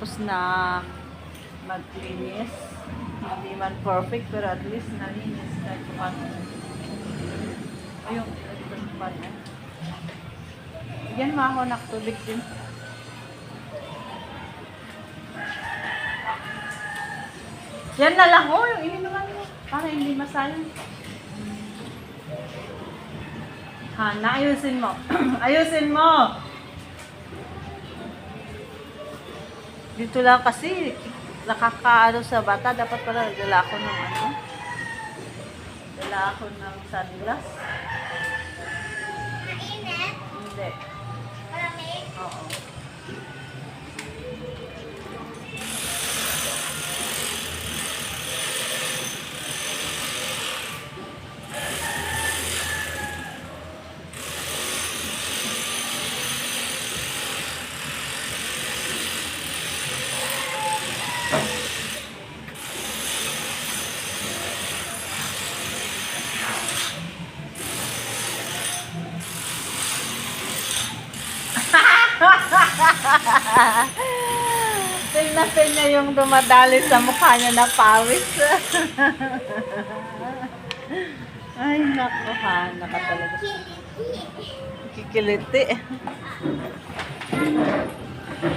tapos na maglinis. Hindi man perfect, pero at least nalinis kahit paano. Ayun, ito yung pan eh. Yan mo ako din. Yan na lang, oh, yung ininuman mo. Para hindi masayang. Ha, naayusin mo. Ayusin mo. Dito lang kasi, nakakaano sa bata, dapat pala dala ako ng ano. Dala ako ng sunglass. Mainit? Hindi. Tingnan niya yung dumadali sa mukha niya na pawis. Ay, naku ha. Naka talaga. Kikiliti.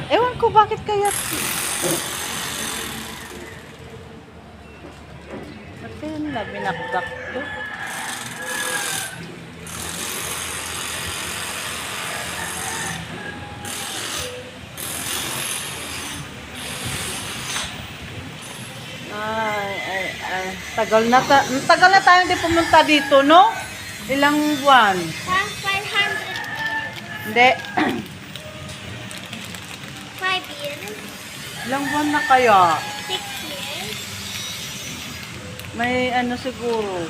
Ewan ko bakit kaya... Ba't kaya nila binakbak to? Tagal na, ta tagal na tayo hindi pumunta dito, no? Ilang buwan? Parang 500 Hindi. 5 years? Ilang buwan na kaya? 6 years? May ano siguro.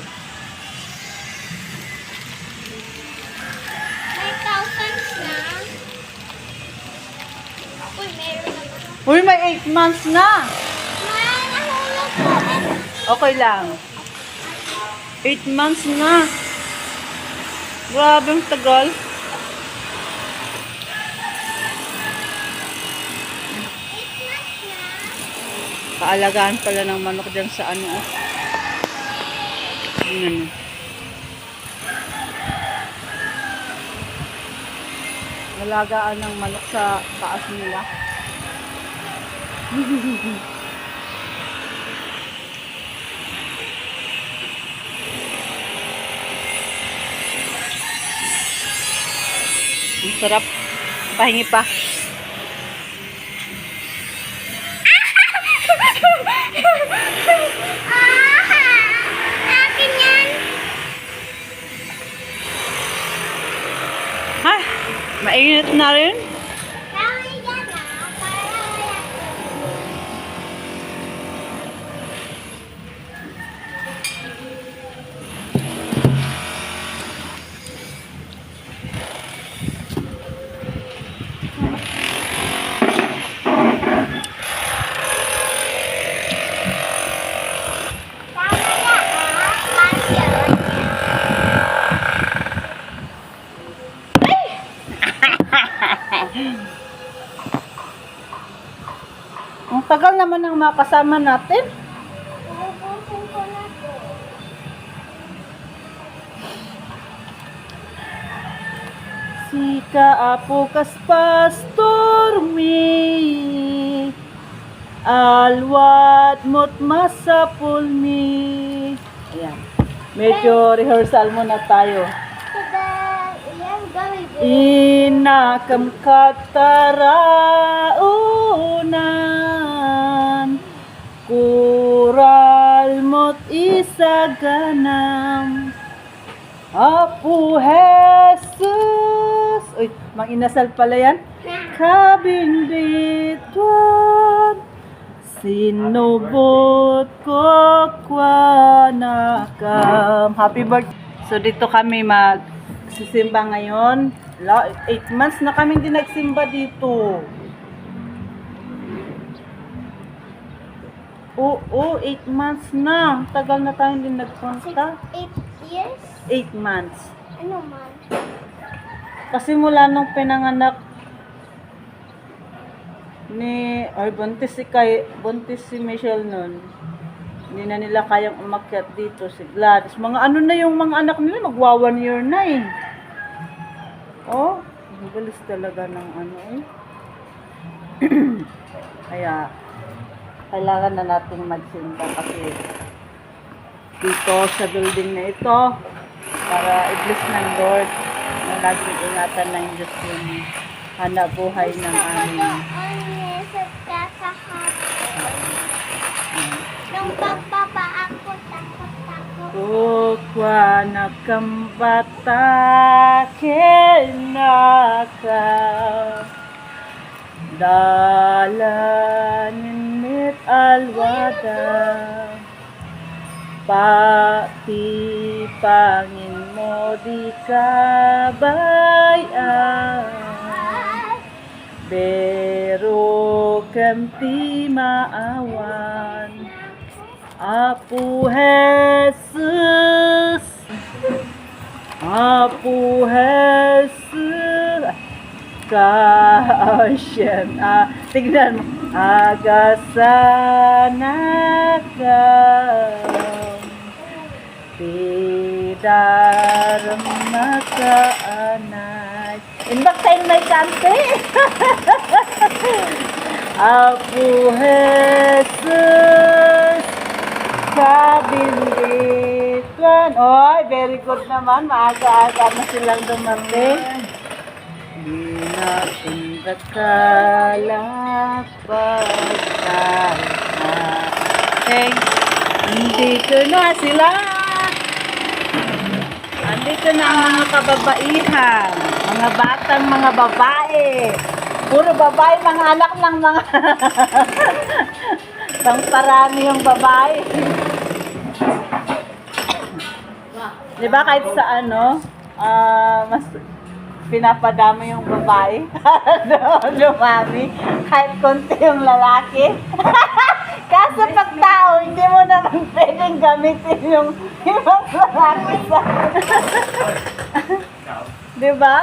May thousands na? Uy, meron na? Uy, may 8 months na. Okay lang. 8 months na. Grabe ang tagal. Kaalagaan pala ng manok dyan sa ano. oh. Yung ano. Alagaan ng manok sa taas nila. Ang sarap. Pahingi pa. Ah! Akin yan! Ha? Mainit na rin? Ang tagal naman ng mga kasama natin. Pupusin ko na to. Sika apukas pastor mi Alwat mot masapul mi Ayan. Medyo rehearsal muna tayo. Tada! Yan, gawin isaganam. Apo Jesus. Uy, mang inasal pala yan. Kabindituan Sinubot ko kwanakam Happy birthday. So dito kami mag sisimba ngayon. 8 months na kami hindi nagsimba dito. Oo, 8 months na. Tagal na tayo hindi nagpunta. Eight years? 8 months. Ano man? Kasi mula nung pinanganak ni or buntis si kay buntis si Michelle nun. Hindi na nila kayang umakyat dito si Gladys. Mga ano na yung mga anak nila magwa one year na eh. Oh, ang galis talaga ng ano eh. Kaya kailangan na nating magsinda kasi dito sa building na ito para i-bless ng Lord na laging ingatan ng Diyos yung hanap buhay ng aming. Nung pagbaba ako, takot-takot. Kukwa na kambata kinaka Dalanin alwada Pati pangin mo di kabayan Pero kamti maawan. Apu Jesus. Apu Jesus. Kasyan ah, Tignan mo Agasana ka Tidak makaanay Imbak tayo may kante Apu Jesus Kabindikan. Oy, very good naman. Maaga-aga na silang dumating. Di na pagkalapating. Andito na sila. Andito na ang mga kababaihan. Mga batang mga babae. Puro babae, mga anak ng mga... Pang parami yung babae. Di ba kahit sa ano, ah, mas pinapadami yung babae. Doon lumami. Kahit konti yung lalaki. Kaso pag tao, hindi mo naman pwedeng gamitin yung ibang lalaki sa... Di ba?